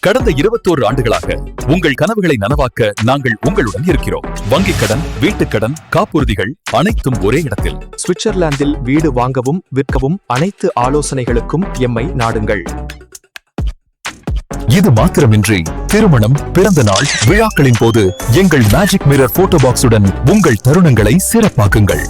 கடந்த இருபத்தோரு ஆண்டுகளாக உங்கள் கனவுகளை நனவாக்க நாங்கள் உங்களுடன் இருக்கிறோம். வங்கிக் கடன் வீட்டுக் கடன் காப்புறுதிகள் அனைத்தும் ஒரே இடத்தில். சுவிட்சர்லாந்தில் வீடு வாங்கவும் விற்கவும் அனைத்து ஆலோசனைகளுக்கும் எம்மை நாடுங்கள். இது மாத்திரமின்றி திருமணம் பிறந்த நாள் விழாக்களின் போது எங்கள் மேஜிக் மிரர் போட்டோ பாக்ஸுடன் உங்கள் தருணங்களை சிறப்பாக்குங்கள்.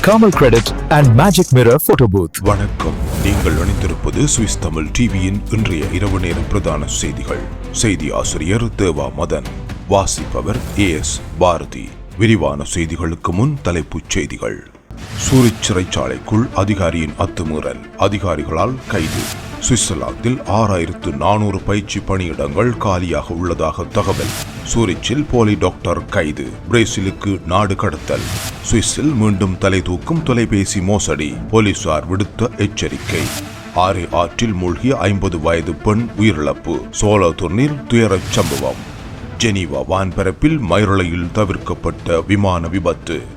Kamal credit and magic mirror photo booth வணக்கம். நீங்கள் அணிந்திருப்பது சுவிஸ் தமிழ் டிவியின் இன்றைய இரவு நேர பிரதான செய்திகள். செய்தி ஆசிரியர் தேவா மதன் வாசிப்பவர் ஏ எஸ் பாரதி. விரிவான செய்திகளுக்கு முன் தலைப்புச் செய்திகள். சூரிச் சிறைச்சாலைக்குள் அதிகாரியின் அத்துமீறல். அதிகாரிகளால் கைது. சுவிட்சர்லாந்தில் ஆறாயிரத்து நானூறு பயிற்சி பணியிடங்கள் காலியாக உள்ளதாக தகவல். சூரிச்சில் போலி டாக்டர் கைது பிரேசிலுக்கு நாடு கடத்தல். சுவிஸில் மீண்டும் தலை தூக்கும் தொலைபேசி மோசடி போலீசார் விடுத்த எச்சரிக்கை. ஆரே ஆற்றில் மூழ்கிய ஐம்பது வயது பெண் உயிரிழப்பு சோலதுர்னில் துயரச் சம்பவம். ஜெனீவா வான்பரப்பில் மயிரலையில் தவிர்க்கப்பட்ட விமான விபத்து.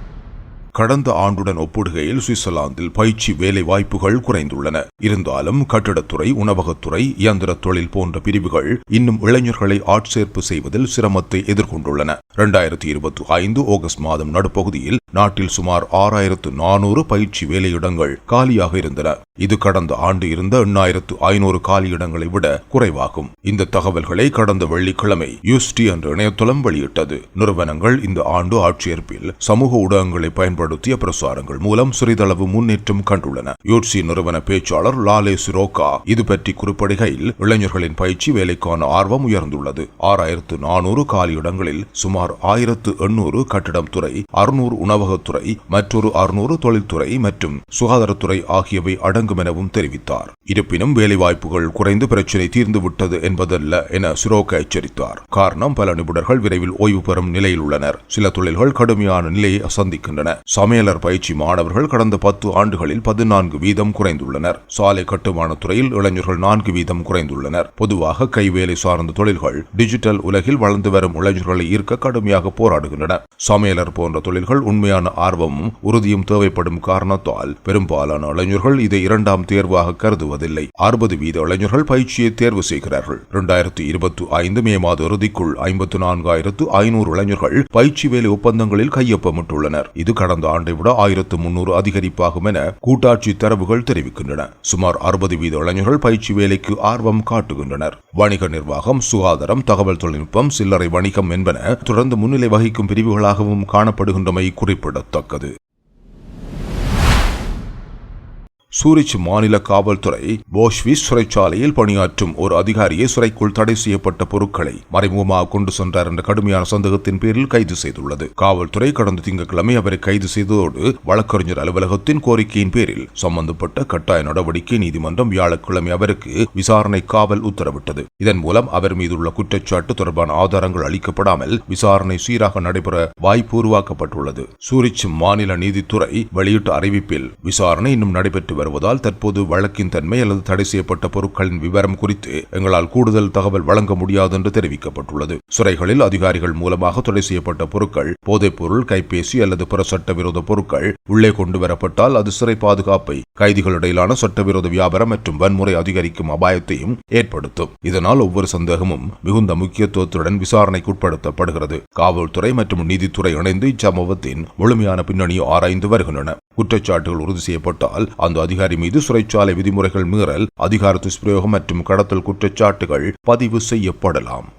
கடந்த ஆண்டுடன் ஒப்பிடுகையில் சுவிட்சர்லாந்தில் பயிற்சி வேலை வாய்ப்புகள் குறைந்துள்ளன. இருந்தாலும் கட்டிடத்துறை உணவகத்துறை இயந்திர தொழில் போன்ற பிரிவுகள் இன்னும் இளைஞர்களை ஆட்சேர்ப்பு செய்வதில் சிரமத்தை எதிர்கொண்டுள்ளன. இரண்டாயிரத்தி இருபத்தி ஐந்து ஆகஸ்ட் மாதம் நடுப்பகுதியில் நாட்டில் சுமார் ஆறாயிரத்து நானூறு பயிற்சி வேலையிடங்கள் காலியாக இருந்தன. இது கடந்த ஆண்டு இருந்த எண்ணாயிரத்து ஐநூறு காலியிடங்களை விட குறைவாகும். இந்த தகவல்களை கடந்த வெள்ளிக்கிழமை யூஸ்டி என்ற இணையதளம் வெளியிட்டது. நிறுவனங்கள் இந்த ஆண்டு ஆட்சியேற்பில் சமூக ஊடகங்களை பயன்படுத்திய பிரசாரங்கள் மூலம் சிறிதளவு முன்னேற்றம் கண்டுள்ளன. யூட்சி நிறுவன பேச்சாளர் லாலே சிரோகா இது பற்றி குறிப்பிடுகையில் இளைஞர்களின் பயிற்சி வேலைக்கான ஆர்வம் உயர்ந்துள்ளது. ஆறாயிரத்து நானூறு காலியிடங்களில் சுமார் ஆயிரத்து எண்ணூறு கட்டிடம் துறை அறுநூறு உணவகத்துறை மற்றொரு அறுநூறு தொழில்துறை மற்றும் சுகாதாரத்துறை ஆகியவை அடங்கும் எனவும் தெரிவித்தார். இருப்பினும் வேலைவாய்ப்புகள் குறைந்து பிரச்சினை தீர்ந்துவிட்டது என்பதல்ல என சிரோக எச்சரித்தார். காரணம் பல நிபுணர்கள் விரைவில் ஓய்வு பெறும் நிலையில் உள்ளனர். சில தொழில்கள் கடுமையான நிலையை சந்திக்கின்றன. சமையலர் பயிற்சி மாணவர்கள் கடந்த பத்து ஆண்டுகளில் பதினான்கு வீதம் குறைந்துள்ளனர். சாலை கட்டுமான துறையில் இளைஞர்கள் நான்கு வீதம் குறைந்துள்ளனர். பொதுவாக கைவேலை சார்ந்த தொழில்கள் டிஜிட்டல் உலகில் வளர்ந்து வரும் இளைஞர்களை ஈர்க்க கடுமையாக போராடுகின்றன. சமையலர் போன்ற தொழில்கள் உண்மையான ஆர்வமும் உறுதியும் தேவைப்படும் காரணத்தால் பெரும்பாலான இளைஞர்கள் இதை இரண்டாம் தேர்வாக கருதுவதில்லை. அறுபது வீத இளைஞர்கள் பயிற்சியை தேர்வு செய்கிறார்கள். இரண்டாயிரத்தி இருபத்தி ஐந்து மே மாத இறுதிக்குள் ஐம்பத்து நான்காயிரத்து ஐநூறு இளைஞர்கள் பயிற்சி வேலை ஒப்பந்தங்களில் கையொப்பமிட்டுள்ளனர். இது கடந்த ஆண்டை விட ஆயிரத்து முன்னூறு அதிகரிப்பாகும் என கூட்டாட்சி தரவுகள் தெரிவிக்கின்றன. சுமார் அறுபது வீத இளைஞர்கள் பயிற்சி வேலைக்கு ஆர்வம் காட்டுகின்றனர். வணிக நிர்வாகம் சுகாதாரம் தகவல் தொழில்நுட்பம் சில்லறை வணிகம் என்பன தொடர்ந்து முன்னிலை வகிக்கும் பிரிவுகளாகவும் காணப்படுகின்றமை குறிப்பிடத்தக்கது. சூரிச் மாநில காவல்துறை போஷ்விஸ் சிறைச்சாலையில் பணியாற்றும் ஒரு அதிகாரியை சிறைக்குள் தடை செய்யப்பட்ட பொருட்களை மறைமுகமாக கொண்டு சென்றார் என்ற கடுமையான சந்தேகத்தின் பேரில் கைது செய்துள்ளது. காவல்துறை கடந்த திங்கட்கிழமை அவரை கைது செய்ததோடு வழக்கறிஞர் அலுவலகத்தின் கோரிக்கையின் பேரில் சம்பந்தப்பட்ட கட்டாய நடவடிக்கை நீதிமன்றம் வியாழக்கிழமை அவருக்கு விசாரணை காவல் உத்தரவிட்டது. இதன் மூலம் அவர் மீதுள்ள குற்றச்சாட்டு தொடர்பான ஆதாரங்கள் அளிக்கப்படாமல் விசாரணை சீராக நடைபெற வாய்ப்பு உருவாக்கப்பட்டுள்ளது. சூரிச் மாநில நீதித்துறை வெளியிட்ட அறிவிப்பில் விசாரணை இன்னும் நடைபெற்று வருவதால் தற்போது வழக்கின் தன்மை அல்லது தடை செய்யப்பட்ட பொருட்களின் விவரம் குறித்து எங்களால் கூடுதல் தகவல் வழங்க முடியாது என்று தெரிவிக்கப்பட்டுள்ளது. சிறைகளில் அதிகாரிகள் மூலமாக தடை செய்யப்பட்ட பொருட்கள் போதைப்பொருள் கைபேசி அல்லது பிற சட்டவிரோத பொருட்கள் உள்ளே கொண்டு வரப்பட்டால் அது சிறை பாதுகாப்பை கைதிகளிடையிலான சட்டவிரோத வியாபாரம் மற்றும் வன்முறை அதிகரிக்கும் அபாயத்தையும் ஏற்படுத்தும். இதனால் ஒவ்வொரு சந்தேகமும் மிகுந்த முக்கியத்துவத்துடன் விசாரணைக்கு உட்படுத்தப்படுகிறது. காவல்துறை மற்றும் நீதித்துறை இணைந்து இச்சம்பவத்தின் முழுமையான பின்னணியை ஆராய்ந்து வருகின்றன. குற்றச்சாட்டுகள் உறுதி செய்யப்பட்டால் அந்த அதிகாரி மீது சிறைச்சாலை விதிமுறைகள் மீறல் அதிகார துஷ்பிரயோகம் மற்றும் கடத்தல் குற்றச்சாட்டுகள் பதிவு செய்யப்படலாம்.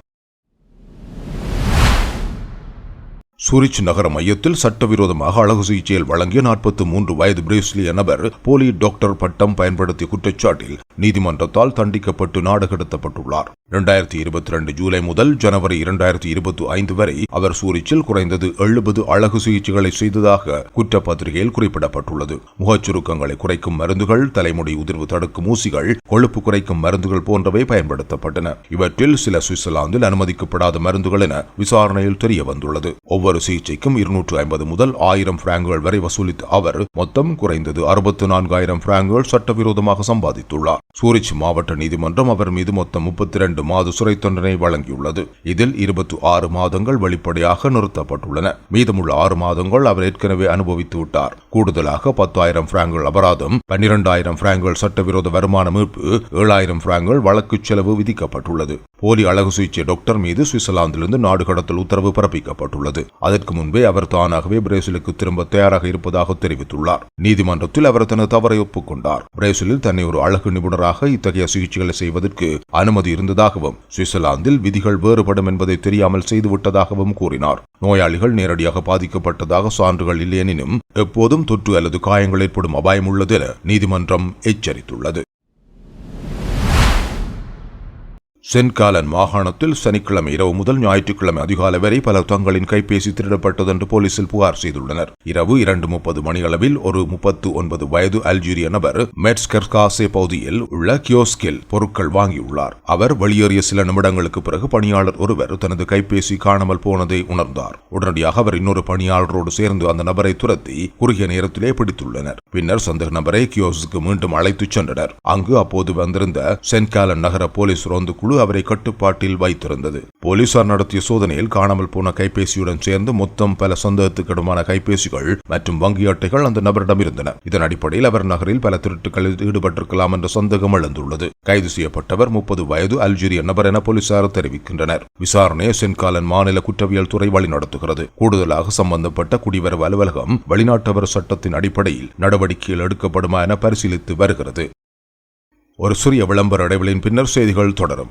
சூரிச் நகர மையத்தில் சட்டவிரோதமாக அழகு சிகிச்சையில் வழங்கிய நாற்பத்தி மூன்று வயது பிரேஸ்லிய நபர் போலி டாக்டர் பட்டம் பயன்படுத்திய குற்றச்சாட்டில் நீதிமன்றத்தால் தண்டிக்கப்பட்டு நாடு கடத்தப்பட்டுள்ளார். இரண்டாயிரத்தி இருபத்தி ரெண்டு ஜூலை முதல் ஜனவரி இரண்டாயிரத்தி இருபத்தி ஐந்து வரை அவர் சூரிச்சில் குறைந்தது எழுபது அழகு சிகிச்சைகளை செய்ததாக குற்றப்பத்திரிகையில் குறிப்பிடப்பட்டுள்ளது. முகச்சுருக்கங்களை குறைக்கும் மருந்துகள் தலைமுடி உதிர்வு தடுக்கும் ஊசிகள் கொழுப்பு குறைக்கும் மருந்துகள் போன்றவை பயன்படுத்தப்பட்டன. இவற்றில் சில சுவிட்சர்லாந்தில் அனுமதிக்கப்படாத மருந்துகள் என விசாரணையில் தெரிய வந்துள்ளது ஒவ்வொரு சிகிச்சைக்கும் இருநூற்று ஐம்பது முதல் ஆயிரம் பிராங்குகள் வரை வசூலித்த அவர் மொத்தம் குறைந்தது அறுபத்து நான்காயிரம் பிராங்குகள் சட்டவிரோதமாக சம்பாதித்துள்ளார். சூரிச் மாவட்ட நீதிமன்றம் அவர் மீது மொத்தம் முப்பத்தி இரண்டு மாத சிறை தண்டனை வழங்கியுள்ளது. இதில் இருபத்தி ஆறு மாதங்கள் வெளிப்படையாக நிறுத்தப்பட்டுள்ளன. மீதமுள்ள ஆறு மாதங்கள் அவர் ஏற்கனவே அனுபவித்து விட்டார். கூடுதலாக பத்தாயிரம் பிராங்குகள் அபராதம் பன்னிரண்டாயிரம் பிராங்குகள் சட்டவிரோத வருமான மீட்பு ஏழாயிரம் பிராங்குகள் வழக்கு செலவு விதிக்கப்பட்டுள்ளது. போலி அழகு சிகிச்சை டாக்டர் மீது சுவிட்சர்லாந்திலிருந்து நாடு கடத்தல் உத்தரவு பிறப்பிக்கப்பட்டுள்ளது. அதற்கு முன்பே அவர் தானாகவே பிரேசிலுக்கு திரும்ப தயாராக இருப்பதாக தெரிவித்துள்ளார். நீதிமன்றத்தில் அவர் தனது தவறை ஒப்புக்கொண்டார். பிரேசிலில் தன்னை ஒரு அழகு நிபுணராக இத்தகைய சிகிச்சைகளை செய்வதற்கு அனுமதி இருந்ததாகவும் சுவிட்சர்லாந்தில் விதிகள் வேறுபடும் என்பதை தெரியாமல் செய்துவிட்டதாகவும் கூறினார். நோயாளிகள் நேரடியாக பாதிக்கப்பட்டதாக சான்றுகள் இல்லையெனினும் எப்போதும் தொற்று அல்லது காயங்கள் ஏற்படும் அபாயம் உள்ளது என நீதிமன்றம் எச்சரித்துள்ளது. சென்காலன் மாகாணத்தில் சனிக்கிழமை இரவு முதல் ஞாயிற்றுக்கிழமை அதிகாலை வரை பலர் தங்களின் கைபேசி திருடப்பட்டது என்று போலீசில் புகார் செய்துள்ளனர். இரவு இரண்டு முப்பது மணியளவில் ஒரு முப்பத்து ஒன்பது வயது அல்ஜீரிய நபர் மெட்ஸ்கர்காசே பகுதியில் உள்ள கியோஸ்கில் பொருட்கள் வாங்கியுள்ளார். அவர் வெளியேறிய சில நிமிடங்களுக்கு பிறகு பணியாளர் ஒருவர் தனது கைபேசி காணாமல் போனதை உணர்ந்தார். உடனடியாக அவர் இன்னொரு பணியாளரோடு சேர்ந்து அந்த நபரை துரத்தி குறுகிய நேரத்திலே பிடித்துள்ளனர். பின்னர் சந்தேக நபரை கியோஸுக்கு மீண்டும் அழைத்துச் சென்றனர். அங்கு அப்போது வந்திருந்த சென்காலன் நகர போலீஸ் ரோந்து குழு குழு அவரை கட்டுப்பாட்டில் வைத்திருந்தது. போலீசார் நடத்திய சோதனையில் காணாமல் போன கைபேசியுடன் சேர்ந்து மொத்தம் பல சந்தேகத்துக்கிடமான கைபேசிகள் மற்றும் வங்கி அட்டைகள் அந்த நபரிடம் இருந்தன. இதன் அடிப்படையில் அவர் நகரில் பல திருட்டுகளில் ஈடுபட்டிருக்கலாம் என்ற சந்தேகம் எழுந்துள்ளது. கைது செய்யப்பட்டவர் முப்பது வயது அல்ஜீரிய நபர் என போலீசார் தெரிவிக்கின்றனர். விசாரணையை சென்காலன் மாநில குற்றவியல் துறை வழிநடத்துகிறது கூடுதலாக சம்பந்தப்பட்ட குடிவரவு அலுவலகம் வெளிநாட்டவர் சட்டத்தின் அடிப்படையில் நடவடிக்கைகள் எடுக்கப்படுமா என பரிசீலித்து வருகிறது. ஒரு சிறிய விளம்பர இடைவெளியின் பின்னர் செய்திகள் தொடரும்.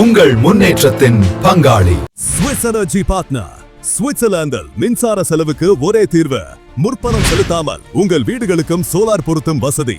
உங்கள் முன்னேற்றத்தின் பங்காளி. ஸ்விஸ் எனர்ஜி பார்ட்னர் சுவிட்சர்லாந்தில் மின்சார செலவுக்கு ஒரே தீர்வு. முற்பணம் செலுத்தாமல் உங்கள் வீடுகளுக்கும் சோலார் பொருத்தும் வசதி.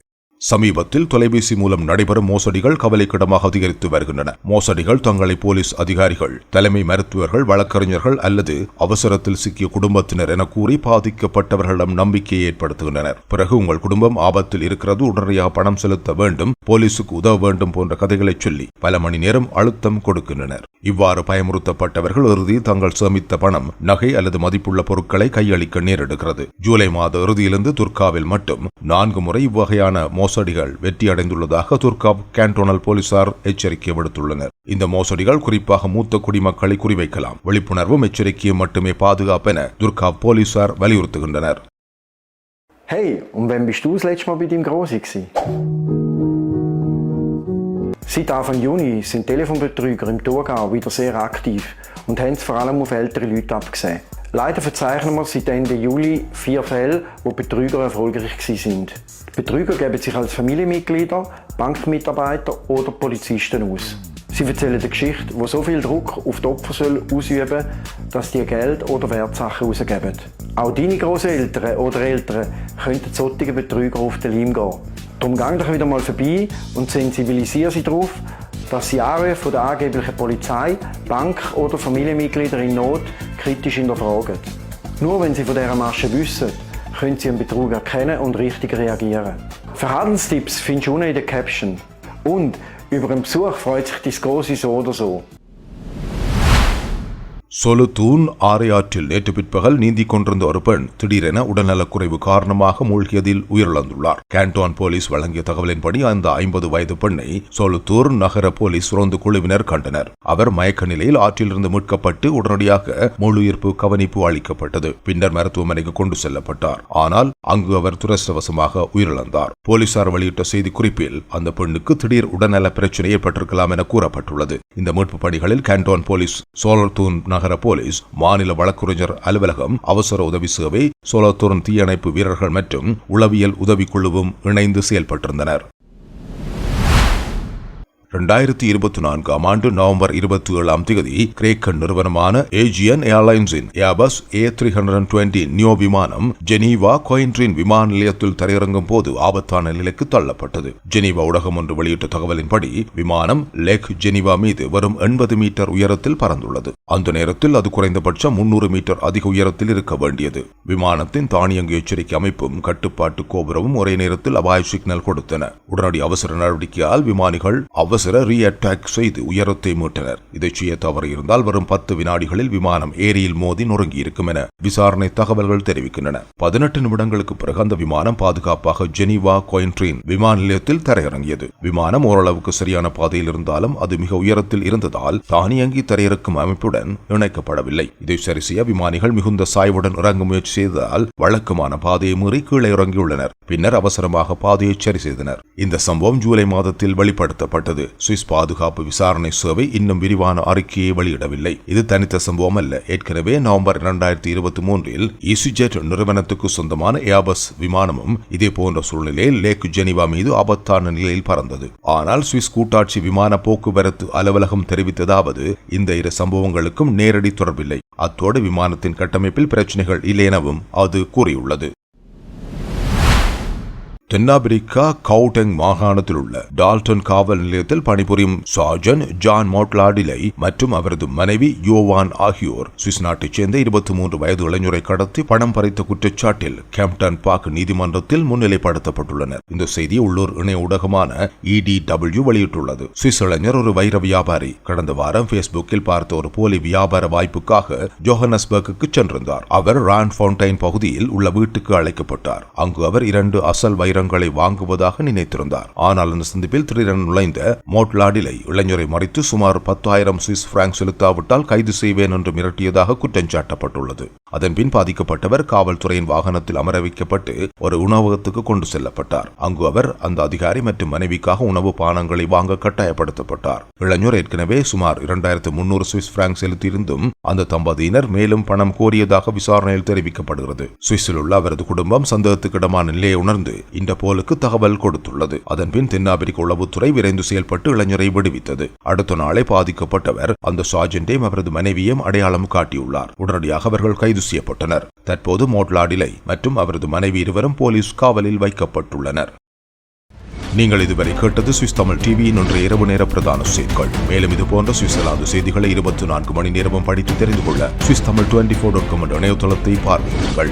சமீபத்தில் தொலைபேசி மூலம் நடைபெறும் மோசடிகள் கவலைக்கிடமாக அதிகரித்து வருகின்றன. மோசடிகள் தங்களை போலீஸ் அதிகாரிகள் தலைமை மருத்துவர்கள் வழக்கறிஞர்கள் அல்லது அவசரத்தில் சிக்கிய குடும்பத்தினர் என கூறி பாதிக்கப்பட்டவர்களிடம் நம்பிக்கையை ஏற்படுத்துகின்றனர். பிறகு உங்கள் குடும்பம் ஆபத்தில் இருக்கிறது உடனடியாக பணம் செலுத்த வேண்டும் போலீசுக்கு உதவ வேண்டும் போன்ற கதைகளை சொல்லி பல மணி நேரம் அழுத்தம் கொடுக்கின்றனர். இவ்வாறு பயமுறுத்தப்பட்டவர்கள் இறுதி தங்கள் சேமித்த பணம் நகை அல்லது மதிப்புள்ள பொருட்களை கையளிக்க நேரிடுகிறது. ஜூலை மாத இறுதியிலிருந்து துர்காவில் மட்டும் நான்கு முறை இவ்வகையான மோசடிகள் வெற்றியடைந்துள்ளதாக துர்காப் கேன்டோனல் போலீசார் எச்சரிக்கை விடுத்துள்ளனர். இந்த மோசடிகள் குறிப்பாக மூத்த குடிமக்களை குறிவைக்கலாம். விழிப்புணர்வும் எச்சரிக்கையும் மட்டுமே பாதுகாப்பென துர்காப் போலீசார் வலியுறுத்துகின்றனர். Hey, und wann bist du das letzte Mal bei deinem Grossi gewesen? Seit Anfang Juni sind Telefonbetrüger im Thurgau wieder sehr aktiv. Und haben es vor allem auf ältere Leute abgesehen. Leider verzeichnen wir seit Ende Juli vier Fälle, wo Betrüger erfolgreich sind. Betrüger geben sich als Familienmitglieder, Bankmitarbeiter oder Polizisten aus. Sie erzählen eine Geschichte, die so viel Druck auf die Opfer soll ausüben soll, dass die Geld oder Wertsachen rausgeben. Auch deine Großeltern oder Eltern könnten solche Betrüger auf den Leim gehen. Darum gang doch wieder mal vorbei und sensibilisiere sie darauf, dass sie Anrufe der angeblichen Polizei, Bank oder Familienmitglieder in Not kritisch hinterfragen. Nur wenn sie von dieser Masche wissen, können Sie einen Betrug erkennen und richtig reagieren. Verhaltenstipps findest du unten in der Caption. Und über einen Besuch freut sich dein Grosse so oder so. சொலுத்தூன் ஆரையாற்றில் நேற்று பிற்பகல் நீந்திக் கொண்டிருந்த ஒரு பெண் திடீரென உடல்நலக்குறைவு காரணமாக மூழ்கியதில் உயிரிழந்துள்ளார். Canton police வழங்கிய தகவலின்படி அந்த ஐம்பது வயது பெண்ணை சொலுத்தூர் நகர போலீஸ் ரோந்து குழுவினர் கண்டனர். அவர் மயக்க நிலையில் ஆற்றிலிருந்து மீட்கப்பட்டு உடனடியாக முழுயிர்ப்பு கவனிப்பு அளிக்கப்பட்டது. பின்னர் மருத்துவமனைக்கு கொண்டு செல்லப்பட்டார். ஆனால் அங்கு அவர் துரஸ்தவசமாக உயிரிழந்தார். போலீசார் வெளியிட்ட செய்தி குறிப்பில் அந்த பெண்ணுக்கு திடீர் உடல்நல பிரச்சனை ஏற்பட்டிருக்கலாம் என கூறப்பட்டுள்ளது. இந்த மீட்பு பணிகளில் கேண்டோன் போலீஸ் சோலத்தூன் மாநகர போலீஸ் மாநில வழக்குரைஞர் அலுவலகம் அவசர உதவி சேவை சோலத்தூரன் தீயணைப்பு வீரர்கள் மற்றும் உளவியல் உதவிக்குழுவும் இணைந்து செயல்பட்டிருந்தனர். இரண்டாயிரத்தி இருபத்தி நான்காம் ஆண்டு நவம்பர் இருபத்தி ஏழாம் தேதி கிரேக்க நிறுவனமான Aegean ஏர்லைன்ஸின் Airbus A three hundred twenty neo விமானம் ஜெனீவா கொயின்ட்ரின் விமான நிலையத்தில் தரையிறங்கும் போது ஆபத்தான நிலைக்கு தள்ளப்பட்டது. ஜெனீவா ஊடகம் ஒன்று வெளியிட்ட தகவலின்படி விமானம் லேக் ஜெனீவா மீது வரும் எண்பது மீட்டர் உயரத்தில் பறந்துள்ளது. அந்த நேரத்தில் அது குறைந்தபட்சம் முன்னூறு மீட்டர் அதிக உயரத்தில் இருக்க வேண்டியது. விமானத்தின் தானியங்கு எச்சரிக்கை அமைப்பும் கட்டுப்பாட்டு கோபுரமும் ஒரே நேரத்தில் அபாய சிக்னல் கொடுத்தன. உடனடி அவசர நடவடிக்கையால் விமானிகள் அவசர ரீ அட்டாக் செய்து உயரத்தை மீட்டனர். இதை செய்ய தவறியிருந்தால் வரும் பத்து வினாடிகளில் விமானம் ஏரியில் மோதி நொறுங்கி இருக்கும் என விசாரணை தகவல்கள் தெரிவிக்கின்றன. பதினெட்டு நிமிடங்களுக்கு பிறகு அந்த விமானம் பாதுகாப்பாக ஜெனீவா கோயின்ட்ரின் விமான நிலையத்தில் தரையிறங்கியது. விமானம் ஓரளவுக்கு சரியான பாதையில் இருந்தாலும் அது மிக உயரத்தில் இருந்ததால் தானியங்கி தரையிறக்கும் அமைப்புடன் இணைக்கப்படவில்லை. இதை சரி செய்ய விமானிகள் மிகுந்த சாய்வுடன் இறங்க முயற்சி செய்ததால் வழக்கமான பாதையை மீறி கீழே இறங்கியுள்ளனர். பின்னர் அவசரமாக பாதையை சரி செய்தனர். இந்த சம்பவம் ஜூலை மாதத்தில் வெளிப்படுத்தப்பட்டது. சுவிஸ் பாதுகாப்பு விசாரணை சேவை இன்னும் விரிவான அறிக்கையை வெளியிடவில்லை. இது தனித்த சம்பவம் அல்ல ஏற்கனவே நவம்பர் இரண்டாயிரத்தி இருபத்தி மூன்றில் இசுஜெட் நிறுவனத்துக்கு சொந்தமான ஏபஸ் விமானமும் இதே போன்ற சூழ்நிலையில் லேக் ஜெனிவா மீது ஆபத்தான நிலையில் பறந்தது. ஆனால் சுவிஸ் கூட்டாட்சி விமான போக்குவரத்து அலுவலகம் தெரிவித்ததாவது இந்த இரு சம்பவங்களுக்கும் நேரடி தொடர்பில்லை. அத்தோடு விமானத்தின் கட்டமைப்பில் பிரச்சனைகள் இல்லை எனவும் அது கூறியுள்ளது. தென்னாப்பிரிக்கா கவுடெங் மாகாணத்தில் உள்ள டால்டன் காவல் நிலையத்தில் பணிபுரியும் சார்ஜன் ஜான் மோட்லாடிலை மற்றும் அவரது மனைவி யோவான் ஆகியோர் சுவிஸ் நாட்டைச் சேர்ந்த இருபத்தி மூன்று வயது இளைஞரை கடத்தி பணம் பறித்த குற்றச்சாட்டில் கேம்டன் பார்க் நீதிமன்றத்தில் முன்னிலைப்படுத்தப்பட்டுள்ளனர். இந்த செய்தி உள்ளூர் இணைய ஊடகமான இடிடபிள்யூ வெளியிட்டுள்ளது. சுவிஸ் இளைஞர் ஒரு வைர வியாபாரி. கடந்த வாரம் பேஸ்புக்கில் பார்த்த ஒரு போலி வியாபார வாய்ப்புக்காக ஜோஹனஸ்பர்க்கு சென்றிருந்தார். அவர் ரான் ஃபவுண்டைன் பகுதியில் உள்ள வீட்டுக்கு அழைக்கப்பட்டார். அங்கு அவர் இரண்டு அசல் வைர ஆயுதங்களை வாங்குவதாக நினைத்திருந்தார். ஆனால் அந்த சந்திப்பில் திடீரென நுழைந்த மோட்லாடிலை இளைஞரை மறைத்து சுமார் பத்தாயிரம் சுவிஸ் பிராங்க் செலுத்தாவிட்டால் கைது செய்வேன் என்று மிரட்டியதாக குற்றம் சாட்டப்பட்டுள்ளது. அதன்பின் பாதிக்கப்பட்டவர் காவல்துறையின் வாகனத்தில் அமர வைக்கப்பட்டு ஒரு உணவகத்துக்கு கொண்டு செல்லப்பட்டார். அங்கு அவர் அந்த அதிகாரி மற்றும் மனைவிக்காக உணவு பானங்களை வாங்க கட்டாயப்படுத்தப்பட்டார். இளைஞர் ஏற்கனவே சுமார் இரண்டாயிரத்து முன்னூறு சுவிஸ் பிராங்க் செலுத்தியிருந்தும் அந்த தம்பதியினர் மேலும் பணம் கோரியதாக விசாரணையில் தெரிவிக்கப்படுகிறது. சுவிஸில் உள்ள அவரது குடும்பம் சந்தேகத்துக்கிடமான நிலையை உணர்ந்து இந்த இன்டர்போலுக்கு தகவல் கொடுத்துள்ளது. அதன்பின் தென்னாப்பிரிக்க உளவுத்துறை விரைந்து செயல்பட்டு இளைஞரை விடுவித்தது. அடுத்த நாளே பாதிக்கப்பட்டவர் அந்த சார்ஜென்டையும் அவரது மனைவியும் அடையாளம் காட்டியுள்ளார். உடனடியாக அவர்கள் கைது செய்யப்பட்டனர். தற்போது மோட்லாடிலை மற்றும் அவரது மனைவி இருவரும் போலீஸ் காவலில் வைக்கப்பட்டுள்ளனர். நீங்கள் இதுவரை கேட்டது சுவிஸ் தமிழ் டிவியின் ஒன்று இரவு நேர பிரதான செய்திகள். மேலும் இது போன்ற சுவிட்சர்லாந்து செய்திகளை இருபத்தி நான்கு மணி நேரமும் படித்து தெரிந்து கொள்ள Swiss Tamil twenty four dot com என்ற இணையதளத்தை பார்வையிடுங்கள்.